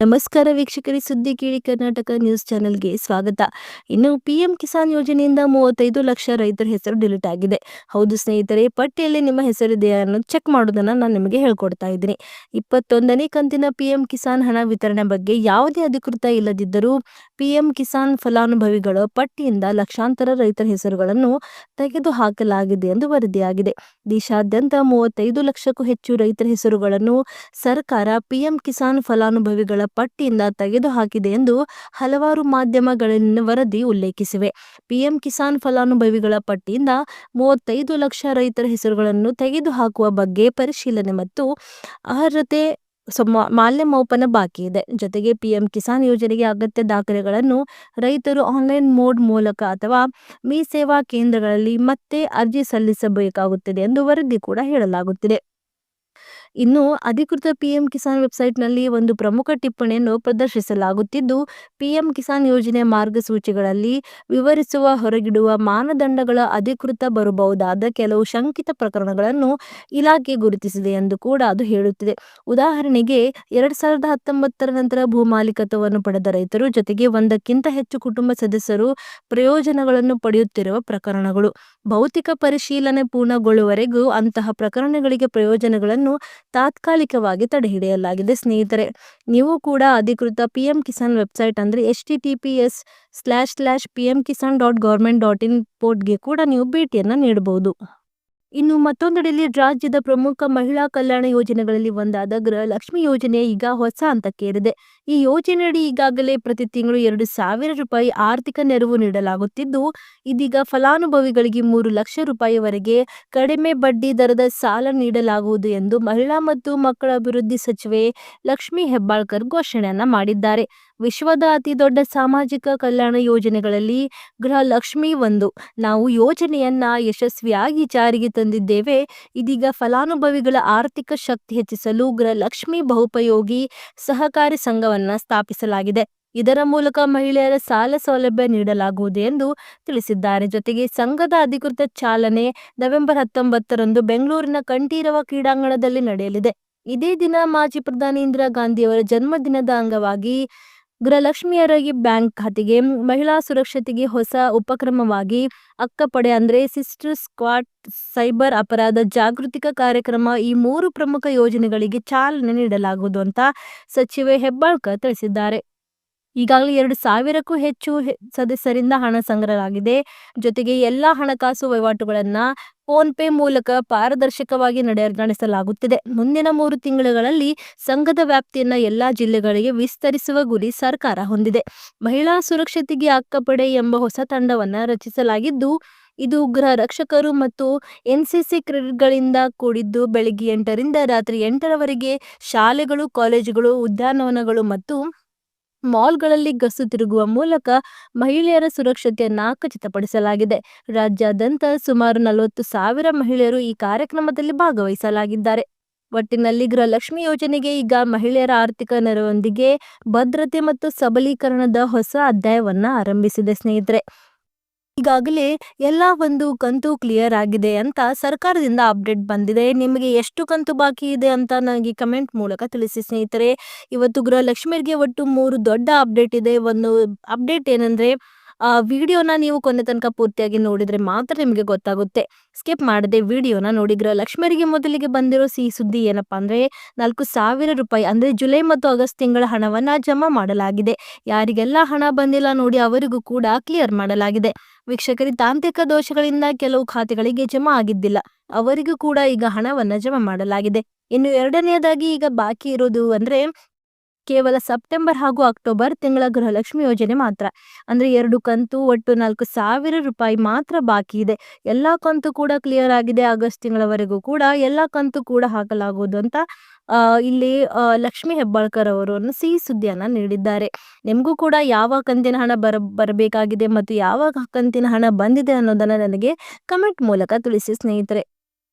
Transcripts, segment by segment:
ನಮಸ್ಕಾರ ವೀಕ್ಷಕರಿ, ಸುದ್ದಿ ಕೇಳಿ ಕರ್ನಾಟಕ ನ್ಯೂಸ್ ಚಾನೆಲ್ಗೆ ಸ್ವಾಗತ. ಇನ್ನು ಪಿಎಂ ಕಿಸಾನ್ ಯೋಜನೆಯಿಂದ ಮೂವತ್ತೈದು ಲಕ್ಷ ರೈತರ ಹೆಸರು ಡಿಲೀಟ್ ಆಗಿದೆ. ಹೌದು ಸ್ನೇಹಿತರೆ, ಪಟ್ಟಿಯಲ್ಲಿ ನಿಮ್ಮ ಹೆಸರಿದೆಯಾ ಅನ್ನೋದು ಚೆಕ್ ಮಾಡೋದನ್ನ ನಾನು ನಿಮಗೆ ಹೇಳ್ಕೊಡ್ತಾ ಇದ್ದೀನಿ. ಇಪ್ಪತ್ತೊಂದನೇ ಕಂತಿನ ಪಿಎಂ ಕಿಸಾನ್ ಹಣ ವಿತರಣೆ ಬಗ್ಗೆ ಯಾವುದೇ ಅಧಿಕೃತ ಇಲ್ಲದಿದ್ದರೂ ಪಿಎಂ ಕಿಸಾನ್ ಫಲಾನುಭವಿಗಳ ಪಟ್ಟಿಯಿಂದ ಲಕ್ಷಾಂತರ ರೈತರ ಹೆಸರುಗಳನ್ನು ತೆಗೆದು ಹಾಕಲಾಗಿದೆ ಎಂದು ವರದಿಯಾಗಿದೆ. ದೇಶಾದ್ಯಂತ ಮೂವತ್ತೈದು ಲಕ್ಷಕ್ಕೂ ಹೆಚ್ಚು ರೈತರ ಹೆಸರುಗಳನ್ನು ಸರ್ಕಾರ ಪಿಎಂ ಕಿಸಾನ್ ಫಲಾನುಭವಿಗಳ ಪಟ್ಟಿಯಿಂದ ತೆಗೆದುಹಾಕಿದೆ ಎಂದು ಹಲವಾರು ಮಾಧ್ಯಮಗಳಿನ ವರದಿ ಉಲ್ಲೇಖಿಸಿವೆ. ಪಿಎಂ ಕಿಸಾನ್ ಫಲಾನುಭವಿಗಳ ಪಟ್ಟಿಯಿಂದ ಮೂವತ್ತೈದು ಲಕ್ಷ ರೈತರ ಹೆಸರುಗಳನ್ನು ತೆಗೆದುಹಾಕುವ ಬಗ್ಗೆ ಪರಿಶೀಲನೆ ಮತ್ತು ಅರ್ಹತೆ ಮಾಲ್ಯಮೌಪನ ಬಾಕಿ ಇದೆ. ಜೊತೆಗೆ ಪಿಎಂ ಕಿಸಾನ್ ಯೋಜನೆಗೆ ಅಗತ್ಯ ದಾಖಲೆಗಳನ್ನು ರೈತರು ಆನ್ಲೈನ್ ಮೋಡ್ ಮೂಲಕ ಅಥವಾ ಮೀ ಸೇವಾ ಕೇಂದ್ರಗಳಲ್ಲಿ ಮತ್ತೆ ಅರ್ಜಿ ಸಲ್ಲಿಸಬೇಕಾಗುತ್ತದೆ ಎಂದು ವರದಿ ಕೂಡ ಹೇಳಲಾಗುತ್ತಿದೆ. ಇನ್ನು ಅಧಿಕೃತ ಪಿಎಂ ಕಿಸಾನ್ ವೆಬ್ಸೈಟ್ನಲ್ಲಿ ಒಂದು ಪ್ರಮುಖ ಟಿಪ್ಪಣಿಯನ್ನು ಪ್ರದರ್ಶಿಸಲಾಗುತ್ತಿದ್ದು, ಪಿಎಂ ಕಿಸಾನ್ ಯೋಜನೆ ಮಾರ್ಗಸೂಚಿಗಳಲ್ಲಿ ವಿವರಿಸುವ, ಹೊರಗಿಡುವ ಮಾನದಂಡಗಳ ಅಧಿಕೃತ ಬರಬಹುದಾದ ಕೆಲವು ಶಂಕಿತ ಪ್ರಕರಣಗಳನ್ನು ಇಲಾಖೆ ಗುರುತಿಸಿದೆ ಎಂದು ಕೂಡ ಅದು ಹೇಳುತ್ತಿದೆ. ಉದಾಹರಣೆಗೆ, ಎರಡ್ ಸಾವಿರದ ಹತ್ತೊಂಬತ್ತರ ನಂತರ ಭೂಮಾಲೀಕತ್ವವನ್ನು ಪಡೆದ ರೈತರು ಜೊತೆಗೆ ಒಂದಕ್ಕಿಂತ ಹೆಚ್ಚು ಕುಟುಂಬ ಸದಸ್ಯರು ಪ್ರಯೋಜನಗಳನ್ನು ಪಡೆಯುತ್ತಿರುವ ಪ್ರಕರಣಗಳು. ಭೌತಿಕ ಪರಿಶೀಲನೆ ಪೂರ್ಣಗೊಳ್ಳುವವರೆಗೂ ಅಂತಹ ಪ್ರಕರಣಗಳಿಗೆ ಪ್ರಯೋಜನಗಳನ್ನು ತಾತ್ಕಾಲಿಕವಾಗಿ ತಡೆಹಿಡಿಯಲಾಗಿದೆ ಸ್ನೇಹಿತರೆ, ನೀವು ಕೂಡ ಅಧಿಕೃತ ಪಿ ಎಂ ಕಿಸಾನ್ ವೆಬ್ಸೈಟ್ ಅಂದರೆ H T T P S slash slash P M Kisan dot government dot in ಪೋರ್ಟ್ಗೆ ಕೂಡ ನೀವು ಭೇಟಿಯನ್ನು ನೀಡಬಹುದು. ಇನ್ನು ಮತ್ತೊಂದೆಡೆಯಲ್ಲಿ ರಾಜ್ಯದ ಪ್ರಮುಖ ಮಹಿಳಾ ಕಲ್ಯಾಣ ಯೋಜನೆಗಳಲ್ಲಿ ಒಂದಾದ ಗೃಹಲಕ್ಷ್ಮಿ ಯೋಜನೆ ಈಗ ಹೊಸ ಹಂತಕ್ಕೇರಿದೆ ಈ ಯೋಜನೆಯಡಿ ಈಗಾಗಲೇ ಪ್ರತಿ ತಿಂಗಳು ಎರಡು ಸಾವಿರ ರೂಪಾಯಿ ಆರ್ಥಿಕ ನೆರವು ನೀಡಲಾಗುತ್ತಿದ್ದು, ಇದೀಗ ಫಲಾನುಭವಿಗಳಿಗೆ ಮೂರು ಲಕ್ಷ ರೂಪಾಯಿವರೆಗೆ ಕಡಿಮೆ ಬಡ್ಡಿ ದರದ ಸಾಲ ನೀಡಲಾಗುವುದು ಎಂದು ಮಹಿಳಾ ಮತ್ತು ಮಕ್ಕಳ ಅಭಿವೃದ್ಧಿ ಸಚಿವೆ ಲಕ್ಷ್ಮಿ ಹೆಬ್ಬಾಳ್ಕರ್ ಘೋಷಣೆಯನ್ನ ಮಾಡಿದ್ದಾರೆ. ವಿಶ್ವದ ಅತಿ ದೊಡ್ಡ ಸಾಮಾಜಿಕ ಕಲ್ಯಾಣ ಯೋಜನೆಗಳಲ್ಲಿ ಗೃಹಲಕ್ಷ್ಮಿ ಒಂದು. ನಾವು ಯೋಜನೆಯನ್ನ ಯಶಸ್ವಿಯಾಗಿ ಜಾರಿಗೆ ತಂದಿದ್ದೇವೆ. ಇದೀಗ ಫಲಾನುಭವಿಗಳ ಆರ್ಥಿಕ ಶಕ್ತಿ ಹೆಚ್ಚಿಸಲು ಗೃಹಲಕ್ಷ್ಮಿ ಬಹುಪಯೋಗಿ ಸಹಕಾರಿ ಸಂಘವನ್ನ ಸ್ಥಾಪಿಸಲಾಗಿದೆ. ಇದರ ಮೂಲಕ ಮಹಿಳೆಯರ ಸಾಲ ಸೌಲಭ್ಯ ನೀಡಲಾಗುವುದು ಎಂದು ತಿಳಿಸಿದ್ದಾರೆ. ಜೊತೆಗೆ ಸಂಘದ ಅಧಿಕೃತ ಚಾಲನೆ ನವೆಂಬರ್ ಹತ್ತೊಂಬತ್ತರಂದು ಬೆಂಗಳೂರಿನ ಕಂಠೀರವ ಕ್ರೀಡಾಂಗಣದಲ್ಲಿ ನಡೆಯಲಿದೆ. ಇದೇ ದಿನ ಮಾಜಿ ಪ್ರಧಾನಿ ಇಂದಿರಾ ಗಾಂಧಿಯವರ ಜನ್ಮದಿನದ ಅಂಗವಾಗಿ ಗೃಹಲಕ್ಷ್ಮಿಯರಿಗೆ ಬ್ಯಾಂಕ್ ಖಾತೆಗೆ, ಮಹಿಳಾ ಸುರಕ್ಷತೆಗೆ ಹೊಸ ಉಪಕ್ರಮವಾಗಿ ಅಕ್ಕಪಡೆ ಅಂದ್ರೆ ಸಿಸ್ಟರ್ ಸ್ಕ್ವಾಡ್ ಸೈಬರ್ ಅಪರಾಧ ಜಾಗೃತಿಕ ಕಾರ್ಯಕ್ರಮ ಈ ಮೂರು ಪ್ರಮುಖ ಯೋಜನೆಗಳಿಗೆ ಚಾಲನೆ ನೀಡಲಾಗುವುದು ಅಂತ ಸಚಿವೆ ಹೆಬ್ಬಾಳ್ಕರ್ ತಿಳಿಸಿದ್ದಾರೆ. ಈಗಾಗಲೇ ಎರಡು ಸಾವಿರಕ್ಕೂ ಹೆಚ್ಚು ಸದಸ್ಯರಿಂದ ಹಣ ಸಂಗ್ರಹವಾಗಿದೆ. ಜೊತೆಗೆ ಎಲ್ಲಾ ಹಣಕಾಸು ವಹಿವಾಟುಗಳನ್ನ ಫೋನ್ ಪೇ ಮೂಲಕ ಪಾರದರ್ಶಕವಾಗಿ ನಡೆ, ನಡೆಸಲಾಗುತ್ತಿದೆ. ಮುಂದಿನ ಮೂರು ತಿಂಗಳುಗಳಲ್ಲಿ ಸಂಘದ ವ್ಯಾಪ್ತಿಯನ್ನ ಎಲ್ಲಾ ಜಿಲ್ಲೆಗಳಿಗೆ ವಿಸ್ತರಿಸುವ ಗುರಿ ಸರ್ಕಾರ ಹೊಂದಿದೆ. ಮಹಿಳಾ ಸುರಕ್ಷತೆಗೆ ಅಕ್ಕಪಡೆ ಎಂಬ ಹೊಸ ತಂಡವನ್ನ ರಚಿಸಲಾಗಿದ್ದು, ಇದು ಗೃಹ ರಕ್ಷಕರು ಮತ್ತು ಎನ್ಸಿಸಿ ಕ್ರೆಡಿಟ್ಗಳಿಂದ ಕೂಡಿದ್ದು ಬೆಳಿಗ್ಗೆ ಎಂಟರಿಂದ ರಾತ್ರಿ ಎಂಟರವರೆಗೆ ಶಾಲೆಗಳು, ಕಾಲೇಜುಗಳು, ಉದ್ಯಾನವನಗಳು ಮತ್ತು ಮಾಲ್ಗಳಲ್ಲಿ ಗಸ್ತು ತಿರುಗುವ ಮೂಲಕ ಮಹಿಳೆಯರ ಸುರಕ್ಷತೆಯನ್ನ ಖಚಿತಪಡಿಸಲಾಗಿದೆ ರಾಜ್ಯಾದ್ಯಂತ ಸುಮಾರು ನಲವತ್ತು ಸಾವಿರ ಮಹಿಳೆಯರು ಈ ಕಾರ್ಯಕ್ರಮದಲ್ಲಿ ಭಾಗವಹಿಸಲಾಗಿದ್ದಾರೆ. ಒಟ್ಟಿನಲ್ಲಿ ಗೃಹಲಕ್ಷ್ಮಿ ಯೋಜನೆಗೆ ಈಗ ಮಹಿಳೆಯರ ಆರ್ಥಿಕ ನೆರವೊಂದಿಗೆ ಭದ್ರತೆ ಮತ್ತು ಸಬಲೀಕರಣದ ಹೊಸ ಅಧ್ಯಾಯವನ್ನ ಆರಂಭಿಸಿದೆ ಸ್ನೇಹಿತರೆ. ಈಗಾಗಲೇ ಎಲ್ಲ ಒಂದು ಕಂತು ಕ್ಲಿಯರ್ ಆಗಿದೆ ಅಂತ ಸರ್ಕಾರದಿಂದ ಅಪ್ಡೇಟ್ ಬಂದಿದೆ. ನಿಮಗೆ ಎಷ್ಟು ಕಂತು ಬಾಕಿ ಇದೆ ಅಂತ ನನಗೆ ಕಮೆಂಟ್ ಮೂಲಕ ತಿಳಿಸಿ ಸ್ನೇಹಿತರೆ. ಇವತ್ತು ಗೃಹಲಕ್ಷ್ಮಿಯರಿಗೆ ಒಟ್ಟು ಮೂರು ದೊಡ್ಡ ಅಪ್ಡೇಟ್ ಇದೆ. ಒಂದು ಅಪ್ಡೇಟ್ ಏನಂದ್ರೆ ವಿಡಿಯೋನ ನೀವು ಕೊನೆ ತನಕ ಪೂರ್ತಿಯಾಗಿ ನೋಡಿದ್ರೆ ಮಾತ್ರ ನಿಮಗೆ ಗೊತ್ತಾಗುತ್ತೆ. ಸ್ಕಿಪ್ ಮಾಡದೆ ವಿಡಿಯೋನ ನೋಡಿದ್ರೆ ಲಕ್ಷ್ಮರಿಗೆ ಮೊದಲಿಗೆ ಬಂದಿರೋ ಸಿಹಿ ಸುದ್ದಿ ಏನಪ್ಪಾ ಅಂದ್ರೆ ನಾಲ್ಕು ಸಾವಿರ ರೂಪಾಯಿ ಅಂದ್ರೆ ಜುಲೈ ಮತ್ತು ಆಗಸ್ಟ್ ತಿಂಗಳ ಹಣವನ್ನ ಜಮಾ ಮಾಡಲಾಗಿದೆ. ಯಾರಿಗೆಲ್ಲ ಹಣ ಬಂದಿಲ್ಲ ನೋಡಿ ಅವರಿಗೂ ಕೂಡ ಕ್ಲಿಯರ್ ಮಾಡಲಾಗಿದೆ. ವೀಕ್ಷಕರಿ, ತಾಂತ್ರಿಕ ದೋಷಗಳಿಂದ ಕೆಲವು ಖಾತೆಗಳಿಗೆ ಜಮಾ ಆಗಿದ್ದಿಲ್ಲ. ಅವರಿಗೂ ಕೂಡ ಈಗ ಹಣವನ್ನ ಜಮಾ ಮಾಡಲಾಗಿದೆ. ಇನ್ನು ಎರಡನೆಯದಾಗಿ ಈಗ ಬಾಕಿ ಇರೋದು ಅಂದ್ರೆ ಕೇವಲ ಸೆಪ್ಟೆಂಬರ್ ಹಾಗೂ ಅಕ್ಟೋಬರ್ ತಿಂಗಳ ಗೃಹಲಕ್ಷ್ಮಿ ಯೋಜನೆ ಮಾತ್ರ. ಅಂದ್ರೆ ಎರಡು ಕಂತು ಒಟ್ಟು ನಾಲ್ಕು ಸಾವಿರ ರೂಪಾಯಿ ಮಾತ್ರ ಬಾಕಿ ಇದೆ. ಎಲ್ಲಾ ಕಂತು ಕೂಡ ಕ್ಲಿಯರ್ ಆಗಿದೆ ಆಗಸ್ಟ್ ತಿಂಗಳವರೆಗೂ ಕೂಡ. ಎಲ್ಲಾ ಕಂತು ಕೂಡ ಹಾಕಲಾಗುವುದು ಅಂತ ಇಲ್ಲಿ ಲಕ್ಷ್ಮಿ ಹೆಬ್ಬಾಳ್ಕರ್ ಅವರು ಒಂದು ಸಿಹಿ ಸುದ್ದಿಯನ್ನ ನೀಡಿದ್ದಾರೆ. ನಿಮಗೂ ಕೂಡ ಯಾವ ಕಂತಿನ ಹಣ ಬರ, ಬರಬೇಕಾಗಿದೆ ಮತ್ತು ಯಾವ ಕಂತಿನ ಹಣ ಬಂದಿದೆ ಅನ್ನೋದನ್ನ ನನಗೆ ಕಮೆಂಟ್ ಮೂಲಕ ತಿಳಿಸಿ ಸ್ನೇಹಿತರೆ.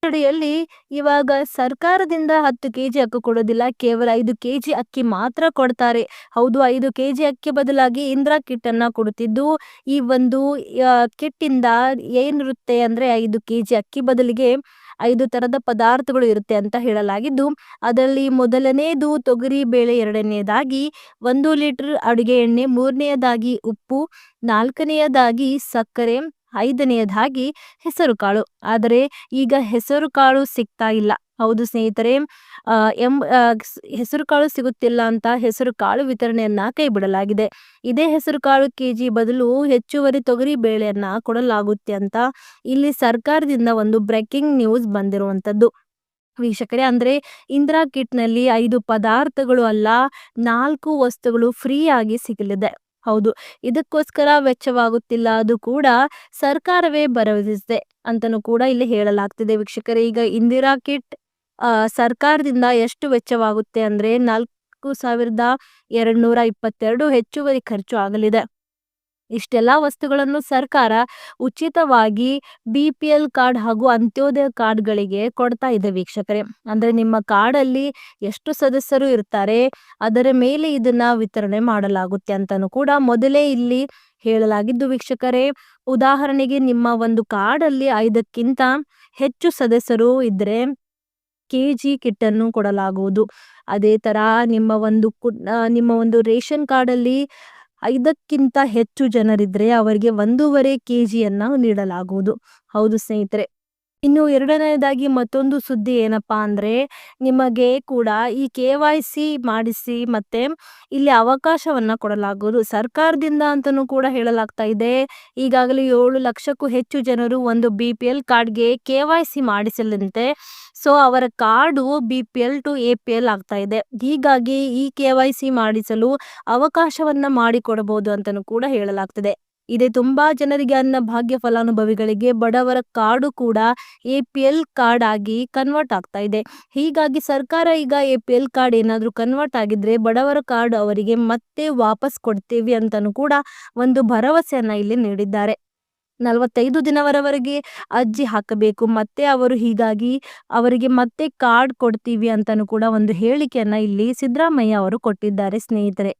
ಅಡಿಯಲ್ಲಿ ಇವಾಗ ಸರ್ಕಾರದಿಂದ ಹತ್ತು ಕೆಜಿ ಅಕ್ಕಿ ಕೊಡೋದಿಲ್ಲ, ಕೇವಲ ಐದು ಕೆಜಿ ಅಕ್ಕಿ ಮಾತ್ರ ಕೊಡ್ತಾರೆ. ಹೌದು, ಐದು ಕೆಜಿ ಅಕ್ಕಿ ಬದಲಾಗಿ ಇಂದ್ರಾ ಕಿಟ್ ಅನ್ನ ಕೊಡುತ್ತಿದ್ದು, ಈ ಒಂದು ಕಿಟ್ ಇಂದ ಏನಿರುತ್ತೆ ಅಂದ್ರೆ ಐದು ಕೆಜಿ ಅಕ್ಕಿ ಬದಲಿಗೆ ಐದು ತರದ ಪದಾರ್ಥಗಳು ಇರುತ್ತೆ ಅಂತ ಹೇಳಲಾಗಿದ್ದು, ಅದರಲ್ಲಿ ಮೊದಲನೇದು ತೊಗರಿ ಬೇಳೆ ಎರಡನೆಯದಾಗಿ ಒಂದು ಲೀಟರ್ ಅಡುಗೆ ಎಣ್ಣೆ ಮೂರನೆಯದಾಗಿ ಉಪ್ಪು ನಾಲ್ಕನೆಯದಾಗಿ ಸಕ್ಕರೆ ಐದನೆಯದಾಗಿ ಹೆಸರುಕಾಳು ಆದರೆ ಈಗ ಹೆಸರು ಕಾಳು ಸಿಗ್ತಾ ಇಲ್ಲ. ಹೌದು ಸ್ನೇಹಿತರೆ ಎಂ ಹೆಸರು ಕಾಳು ಸಿಗುತ್ತಿಲ್ಲ ಅಂತ ಹೆಸರು ಕಾಳು ವಿತರಣೆಯನ್ನ ಕೈ ಬಿಡಲಾಗಿದೆ ಇದೇ ಹೆಸರು ಕಾಳು ಕೆಜಿ ಬದಲು ಹೆಚ್ಚುವರಿ ತೊಗರಿ ಬೇಳೆಯನ್ನ ಕೊಡಲಾಗುತ್ತೆ ಅಂತ ಇಲ್ಲಿ ಸರ್ಕಾರದಿಂದ ಒಂದು ಬ್ರೇಕಿಂಗ್ ನ್ಯೂಸ್ ಬಂದಿರುವಂತದ್ದು ವೀಕ್ಷಕರೇ, ಅಂದ್ರೆ ಇಂದಿರಾ ಕಿಟ್ನಲ್ಲಿ ಐದು ಪದಾರ್ಥಗಳು ಅಲ್ಲ, ನಾಲ್ಕು ವಸ್ತುಗಳು ಫ್ರೀ ಆಗಿ ಸಿಗಲಿದೆ. ಹೌದು. ಇದಕ್ಕೋಸ್ಕರ ವೆಚ್ಚವಾಗುತ್ತಿಲ್ಲ. ಅದು ಕೂಡ ಸರ್ಕಾರವೇ ಭರವಸೆ ಅಂತನೂ ಕೂಡ ಇಲ್ಲಿ ಹೇಳಲಾಗ್ತಿದೆ ವೀಕ್ಷಕರೇ. ಈಗ ಇಂದಿರಾ ಕಿಟ್ ಸರ್ಕಾರದಿಂದ ಎಷ್ಟು ವೆಚ್ಚವಾಗುತ್ತೆ ಅಂದ್ರೆ ನಾಲ್ಕು ಸಾವಿರದ ಎರಡ್ ನೂರ ಇಪ್ಪತ್ತೆರಡು ಹೆಚ್ಚುವರಿ ಖರ್ಚು ಆಗಲಿದೆ. ಇಷ್ಟೆಲ್ಲಾ ವಸ್ತುಗಳನ್ನು ಸರ್ಕಾರ ಉಚಿತವಾಗಿ ಬಿ ಪಿ ಎಲ್ ಕಾರ್ಡ್ ಹಾಗೂ ಅಂತ್ಯೋದಯ ಕಾರ್ಡ್ಗಳಿಗೆ ಕೊಡ್ತಾ ಇದೆ ವೀಕ್ಷಕರೇ. ಅಂದ್ರೆ ನಿಮ್ಮ ಕಾರ್ಡಲ್ಲಿ ಎಷ್ಟು ಸದಸ್ಯರು ಇರ್ತಾರೆ, ಅದರ ಮೇಲೆ ಇದನ್ನ ವಿತರಣೆ ಮಾಡಲಾಗುತ್ತೆ ಅಂತಾನು ಕೂಡ ಮೊದಲೇ ಇಲ್ಲಿ ಹೇಳಲಾಗಿದ್ದು ವೀಕ್ಷಕರೇ, ಉದಾಹರಣೆಗೆ ನಿಮ್ಮ ಒಂದು ಕಾರ್ಡಲ್ಲಿ ಐದಕ್ಕಿಂತ ಹೆಚ್ಚು ಸದಸ್ಯರು ಇದ್ರೆ ಕೆಜಿ ಕಿಟ್ ಅನ್ನು ಕೊಡಲಾಗುವುದು. ಅದೇ ತರ ನಿಮ್ಮ ಒಂದು ನಿಮ್ಮ ಒಂದು ರೇಷನ್ ಕಾರ್ಡಲ್ಲಿ ಐದಕ್ಕಿಂತ ಹೆಚ್ಚು ಜನರಿದ್ರೆ ಅವರಿಗೆ ಒಂದೂವರೆ ಕೆಜಿಯನ್ನ ನೀಡಲಾಗುವುದು. ಹೌದು ಸ್ನೇಹಿತರೆ. ಇನ್ನು ಎರಡನೆಯದಾಗಿ ಮತ್ತೊಂದು ಸುದ್ದಿ ಏನಪ್ಪಾ ಅಂದ್ರೆ, ನಿಮಗೆ ಕೂಡ ಈ ಕೆ ವೈ ಸಿ ಮಾಡಿಸಿ ಮತ್ತೆ ಇಲ್ಲಿ ಅವಕಾಶವನ್ನ ಕೊಡಲಾಗುವುದು. ಸರ್ಕಾರದಿಂದ ಅಂತಲೂ ಕೂಡ ಹೇಳಲಾಗ್ತಾ ಇದೆ. ಈಗಾಗಲೇ ಏಳು ಲಕ್ಷಕ್ಕೂ ಹೆಚ್ಚು ಜನರು ಒಂದು ಬಿ ಪಿ ಎಲ್ ಕಾರ್ಡ್ಗೆ ಕೆ ವೈ ಸಿ ಮಾಡಿಸಲಂತೆ. ಸೊ ಅವರ card B P L to A P L ಆಗ್ತಾ ಇದೆ. ಹೀಗಾಗಿ ಈ ಕೆ ವೈ ಸಿ ಮಾಡಿಸಲು ಅವಕಾಶವನ್ನ ಮಾಡಿಕೊಡಬಹುದು ಅಂತಾನೂ ಕೂಡ ಹೇಳಲಾಗ್ತದೆ. ಇದೆ ತುಂಬಾ ಜನರಿಗೆ ಅನ್ನ ಭಾಗ್ಯ ಫಲಾನುಭವಿಗಳಿಗೆ ಬಡವರ ಕಾರ್ಡು ಕೂಡ ಎ ಪಿ ಎಲ್ ಕಾರ್ಡ್ ಆಗಿ ಕನ್ವರ್ಟ್ ಆಗ್ತಾ ಇದೆ. ಹೀಗಾಗಿ ಸರ್ಕಾರ ಈಗ ಎ ಪಿ ಎಲ್ ಕಾರ್ಡ್ ಏನಾದರೂ ಕನ್ವರ್ಟ್ ಆಗಿದ್ರೆ ಬಡವರ ಕಾರ್ಡ್ ಅವರಿಗೆ ಮತ್ತೆ ವಾಪಸ್ ಕೊಡ್ತೀವಿ ಅಂತಾನೂ ಕೂಡ ಒಂದು ಭರವಸೆಯನ್ನ ಇಲ್ಲಿ ನೀಡಿದ್ದಾರೆ. ನಲವತ್ತೈದು ದಿನವರವರೆಗೆ ಅಜ್ಜಿ ಹಾಕಬೇಕು. ಮತ್ತೆ ಅವರು ಹೀಗಾಗಿ ಅವರಿಗೆ ಮತ್ತೆ ಕಾರ್ಡ್ ಕೊಡ್ತೀವಿ ಅಂತಾನೂ ಕೂಡ ಒಂದು ಹೇಳಿಕೆಯನ್ನ ಇಲ್ಲಿ ಸಿದ್ದರಾಮಯ್ಯ ಅವರು ಕೊಟ್ಟಿದ್ದಾರೆ ಸ್ನೇಹಿತರೆ.